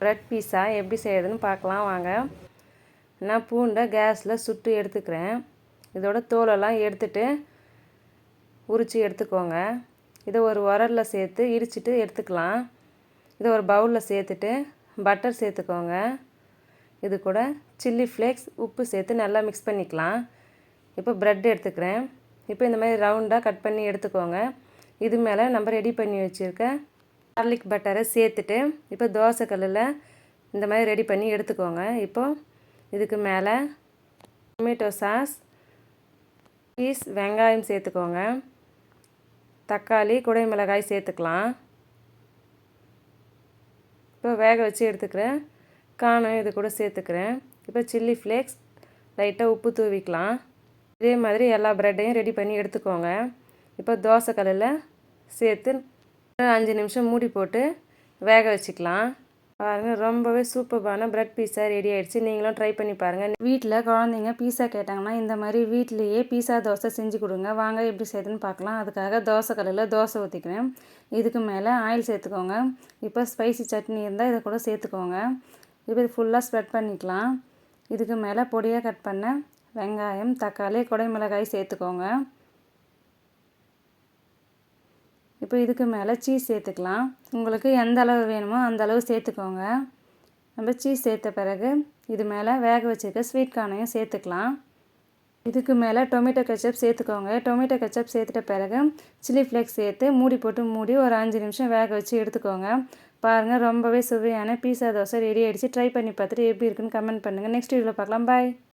Bread பீஸா எப்படி செய்கிறதுன்னு பார்க்கலாம் வாங்க. நான் பூண்டை கேஸில் சுட்டு எடுத்துக்கிறேன். இதோட தோலெல்லாம் எடுத்துட்டு உரித்து எடுத்துக்கோங்க. இதை ஒரு உரலில் சேர்த்து இடிச்சிட்டு எடுத்துக்கலாம். இதை ஒரு பவுலில் சேர்த்துட்டு பட்டர் சேர்த்துக்கோங்க. இது கூட சில்லி ஃப்ளேக்ஸ் உப்பு சேர்த்து நல்லா மிக்ஸ் பண்ணிக்கலாம். இப்போ ப்ரெட் எடுத்துக்கிறேன். இப்போ இந்த மாதிரி ரவுண்டாக கட் பண்ணி எடுத்துக்கோங்க. இது மேலே நம்ம ரெடி பண்ணி வச்சுருக்க கார்லிக் பட்டரை சேர்த்துட்டு இப்போ தோசை கல்லில் இந்த மாதிரி ரெடி பண்ணி எடுத்துக்கோங்க. இப்போ இதுக்கு மேலே டொமேட்டோ சாஸ் பீஸ் வெங்காயம் சேர்த்துக்கோங்க. தக்காளி குடை மிளகாய் சேர்த்துக்கலாம். இப்போ வேக வச்சு எடுத்துக்கிறேன் காணும் இது கூட சேர்த்துக்கிறேன். இப்போ சில்லி ஃப்ளேக்ஸ் லைட்டாக உப்பு தூவிக்கலாம். இதே மாதிரி எல்லா ப்ரெட்டையும் ரெடி பண்ணி எடுத்துக்கோங்க. இப்போ தோசை கல்லில் சேர்த்து அஞ்சு நிமிஷம் மூடி போட்டு வேக வச்சுக்கலாம். பாருங்கள் ரொம்பவே சூப்பரான ப்ரெட் பீஸா ரெடி ஆகிடுச்சு நீங்களும் ட்ரை பண்ணி பாருங்கள் வீட்டில் குழந்தைங்க பீஸா கேட்டாங்கன்னா இந்த மாதிரி வீட்லேயே பீஸா தோசை செஞ்சு கொடுங்க. வாங்க எப்படி செய்யுதுன்னு பார்க்கலாம். அதுக்காக தோசை கல்லில் தோசை ஊற்றிக்கிறேன் இதுக்கு மேலே ஆயில் சேர்த்துக்கோங்க. இப்போ ஸ்பைசி சட்னி இருந்தால் இதை கூட சேர்த்துக்கோங்க. இப்போ இது ஃபுல்லாக ஸ்ப்ரெட் பண்ணிக்கலாம். இதுக்கு மேலே பொடியாக கட் பண்ண வெங்காயம் தக்காளி குடைமிளகாய் சேர்த்துக்கோங்க. இப்போ இதுக்கு மேலே சீஸ் சேர்த்துக்கலாம். உங்களுக்கு எந்த அளவு வேணுமோ அந்த அளவு சேர்த்துக்கோங்க. நம்ம சீஸ் சேர்த்த பிறகு இது மேலே வேக வச்சுருக்க ஸ்வீட் கார்னையும் சேர்த்துக்கலாம். இதுக்கு மேலே டொமேட்டோ கெச்சப் சேர்த்துக்கோங்க. டொமேட்டோ கெச்சப் சேர்த்துட்ட பிறகு சில்லி ஃப்ளேக்ஸ் சேர்த்து மூடி போட்டு மூடி ஒரு அஞ்சு நிமிஷம் வேக வச்சு எடுத்துக்கோங்க. பாருங்கள் ரொம்பவே சுவையான பீஸா தோசை ரெடி ஆகிடுச்சு ட்ரை பண்ணி பார்த்துட்டு எப்படி இருக்குன்னு கமெண்ட் பண்ணுங்கள் நெக்ஸ்ட் வீடியோவில் பார்க்கலாம். பாய்